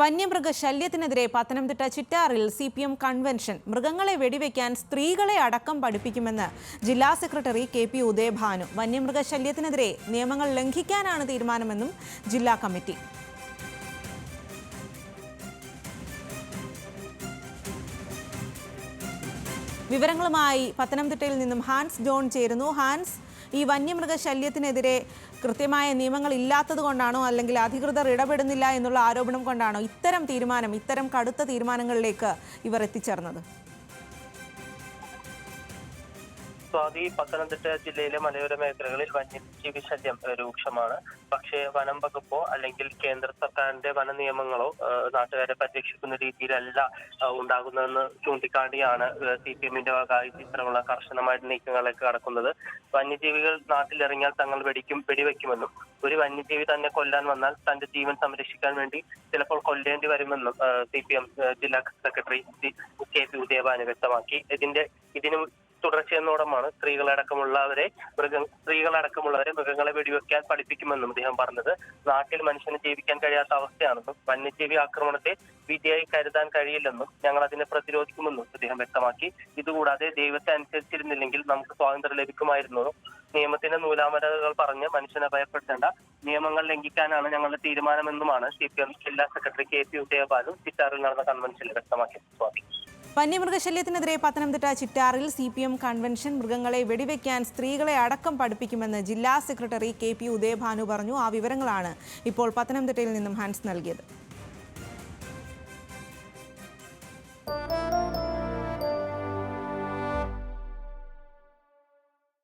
വന്യമൃഗശല്യത്തിനെതിരെ പത്തനംതിട്ട ചിറ്റാറിൽ C P M convention. മൃഗങ്ങളെ വെടിവെക്കാൻ സ്ത്രീകളെ അടക്കം പഠിപ്പിക്കുമെന്ന് ജില്ലാ സെക്രട്ടറി കെ പി ഉദയഭാനു. വന്യമൃഗശല്യത്തിനെതിരെ നിയമങ്ങൾ ലംഘിക്കാനാണ് തീരുമാനമെന്നും ജില്ലാ കമ്മിറ്റി. വിവരങ്ങളുമായി പത്തനംതിട്ടയിൽ നിന്നും ഹാൻസ് ജോൺ ചേരുന്നു. ഹാൻസ് ഈ വന്യമൃഗശല്യത്തിനെതിരെ കൃത്യമായ നിയമങ്ങൾ ഇല്ലാത്തത് കൊണ്ടാണോ അല്ലെങ്കിൽ അധികൃതർ ഇടപെടുന്നില്ല എന്നുള്ള ആരോപണം കൊണ്ടാണോ ഇത്തരം തീരുമാനം ഇത്തരം കടുത്ത തീരുമാനങ്ങളിലേക്ക് ഇവർ എത്തിച്ചേർന്നത്? സ്വാതി പത്തനംതിട്ട ജില്ലയിലെ മലയോര മേഖലകളിൽ വന്യജീവി ശല്യം രൂക്ഷമാണ്. പക്ഷേ വനം വകുപ്പോ അല്ലെങ്കിൽ കേന്ദ്ര സർക്കാരിന്റെ വന നിയമങ്ങളോ നാട്ടുകാരെ പരിരക്ഷിക്കുന്ന രീതിയിലല്ല ഉണ്ടാകുന്നതെന്ന് ചൂണ്ടിക്കാട്ടിയാണ് സി പി എമ്മിന്റെ ഭാഗമായി ഇത്തരമുള്ള കർശനമായ നീക്കങ്ങളിലേക്ക് കടക്കുന്നത് വന്യജീവികൾ നാട്ടിലിറങ്ങിയാൽ തങ്ങൾ വെടിക്കും വെടിവെക്കുമെന്നും ഒരു വന്യജീവി തന്നെ കൊല്ലാൻ വന്നാൽ തന്റെ ജീവൻ സംരക്ഷിക്കാൻ വേണ്ടി ചിലപ്പോൾ കൊല്ലേണ്ടി വരുമെന്നും സി പി എം ജില്ലാ സെക്രട്ടറി കെ പി ഉദയഭാനു വ്യക്തമാക്കി. ഇതിന്റെ ഇതിന് തുടർച്ചയെന്നോടമാണ് സ്ത്രീകളടക്കമുള്ളവരെ മൃഗ സ്ത്രീകളടക്കമുള്ളവരെ മൃഗങ്ങളെ വെടിവെക്കാൻ പഠിപ്പിക്കുമെന്നും അദ്ദേഹം പറഞ്ഞത്. നാട്ടിൽ മനുഷ്യന് ജീവിക്കാൻ കഴിയാത്ത അവസ്ഥയാണെന്നും വന്യജീവി ആക്രമണത്തെ വിധിയായി കരുതാൻ കഴിയില്ലെന്നും ഞങ്ങൾ അതിനെ പ്രതിരോധിക്കുമെന്നും അദ്ദേഹം വ്യക്തമാക്കി. ഇതുകൂടാതെ ദൈവത്തെ അനുസരിച്ചിരുന്നില്ലെങ്കിൽ നമുക്ക് സ്വാതന്ത്ര്യം ലഭിക്കുമായിരുന്നു. നിയമത്തിന്റെ നൂലാമരകൾ പറഞ്ഞ് മനുഷ്യനെ ഭയപ്പെടുത്തേണ്ട നിയമങ്ങൾ ലംഘിക്കാനാണ് ഞങ്ങളുടെ തീരുമാനമെന്നുമാണ് സി പി എം ജില്ലാ സെക്രട്ടറി കെ പി ഉദയബാലു ചിറ്റാറിൽ നടന്ന കൺവെൻഷനിൽ വ്യക്തമാക്കിയത്. സ്വാതി വന്യമൃഗശല്യത്തിനെതിരെ പത്തനംതിട്ട ചിറ്റാറിൽ സി പി എം കൺവെൻഷൻ മൃഗങ്ങളെ വെടിവെക്കാൻ സ്ത്രീകളെ അടക്കം പഠിപ്പിക്കുമെന്ന് ജില്ലാ സെക്രട്ടറി കെ പി ഉദയഭാനു പറഞ്ഞു. ആ വിവരങ്ങളാണ് ഇപ്പോൾ പത്തനംതിട്ടയിൽ നിന്നും ഹാൻസ് നൽകിയത്.